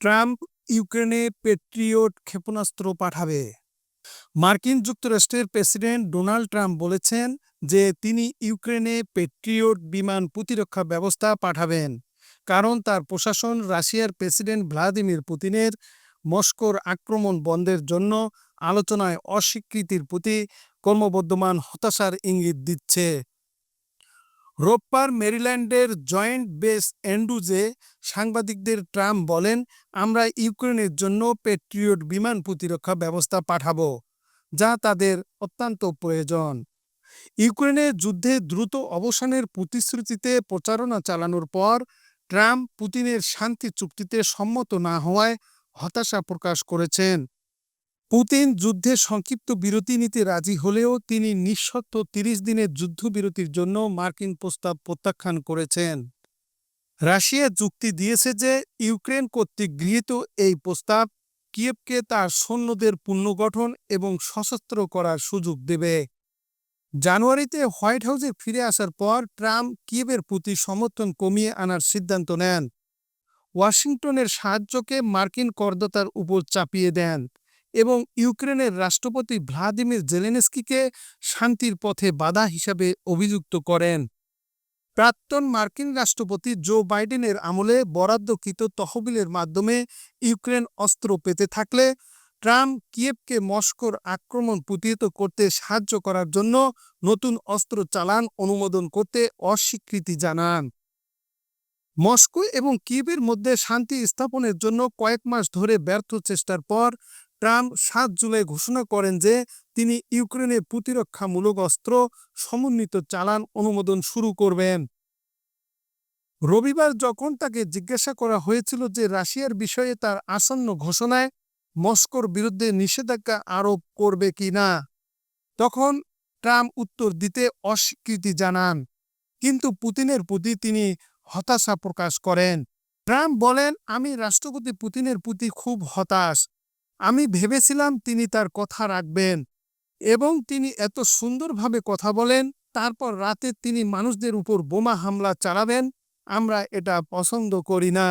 Trump ইউক্রেনে patriot ক্ষেপণাস্ত্র পাঠাবে। মার্কিন যুক্তরাষ্ট্রের প্রেসিডেন্ট ডোনাল্ড ট্রাম্প বলেছেন যে তিনি ইউক্রেনে পেট্রিয়ট বিমান প্রতিরক্ষা ব্যবস্থা পাঠাবেন, কারণ তার প্রশাসন রাশিয়ার প্রেসিডেন্ট ভ্লাদিমির পুতিনের মস্কোর আক্রমণ বন্ধের জন্য আলোচনায় অস্বীকৃতির প্রতি ক্রমবর্ধমান হতাশার ইঙ্গিত দিচ্ছে। রোববার মেরিল্যান্ডের জয়েন্ট বেস অ্যান্ড্রুজে সাংবাদিকদের ট্রাম্প বলেন, আমরা ইউক্রেনের জন্য পেট্রিয়ট বিমান প্রতিরক্ষা ব্যবস্থা পাঠাবো, যা তাদের অত্যন্ত প্রয়োজন। ইউক্রেনের যুদ্ধে দ্রুত অবসানের প্রতিশ্রুতিতে প্রচারণা চালানোর পর ট্রাম্প পুতিনের শান্তি চুক্তিতে সম্মত না হওয়ায় হতাশা প্রকাশ করেছেন। পুতিন যুদ্ধে সংক্ষিপ্ত বিরতি নিতে রাজি হলেও তিনি নিঃশর্ত তিরিশ দিনের যুদ্ধবিরতির জন্য মার্কিন প্রস্তাব প্রত্যাখ্যান করেছেন। রাশিয়া যুক্তি দিয়েছে যে ইউক্রেন কর্তৃক গৃহীত এই প্রস্তাব কিয়েভকে তার সৈন্যদের পুনর্গঠন এবং সশস্ত্র করার সুযোগ দেবে। জানুয়ারিতে হোয়াইট হাউসে ফিরে আসার পর ট্রাম্প কিয়েভের প্রতি সমর্থন কমিয়ে আনার সিদ্ধান্ত নেন। ওয়াশিংটনের সাহায্যকে মার্কিন করদাতার উপর চাপিয়ে দেন। এবং ইউক্রেনের রাষ্ট্রপতি ভ্লাদিমির জেলেনস্কিকে শান্তির পথে বাধা হিসাবে অভিযুক্ত করেন। প্রাক্তন মার্কিন রাষ্ট্রপতি জো বাইডেনের আমলে বরাদ্দকৃত তহবিলের মাধ্যমে ইউক্রেন অস্ত্র পেতে থাকলে ট্রাম্প কিয়েভকে মস্কোর আক্রমণ প্রতিহত করতে সাহায্য করার জন্য নতুন অস্ত্র চালান অনুমোদন করতে অস্বীকৃতি জানান। মস্কো এবং কিয়েভের মধ্যে শান্তি স্থাপনের জন্য কয়েক মাস ধরে ব্যর্থ চেষ্টার পর ট্রাম্প সাত জুলাই ঘোষণা করেন যে তিনি ইউক্রেনে প্রতিরক্ষামূলক অস্ত্র, সমন্বিত চালান অনুমোদন শুরু করবেন। রবিবার যখন তাকে জিজ্ঞাসা করা হয়েছিল যে রাশিয়ার বিষয়ে তার আসন্ন ঘোষণায় মস্কোর বিরুদ্ধে নিষেধাজ্ঞা আরোপ করবে কি না তখন ট্রাম্প উত্তর দিতে অস্বীকৃতি জানান, কিন্তু পুতিনের প্রতি তিনি হতাশা প্রকাশ করেন। ট্রাম্প বলেন, আমি রাষ্ট্রপতি পুতিনের প্রতি খুব হতাশ। আমি ভেবেছিলাম তিনি তার কথা রাখবেন এবং তিনি এত সুন্দরভাবে কথা বলেন, তারপর রাতে তিনি মানুষদের উপর বোমা হামলা চালাবেন, আমরা এটা পছন্দ করি না।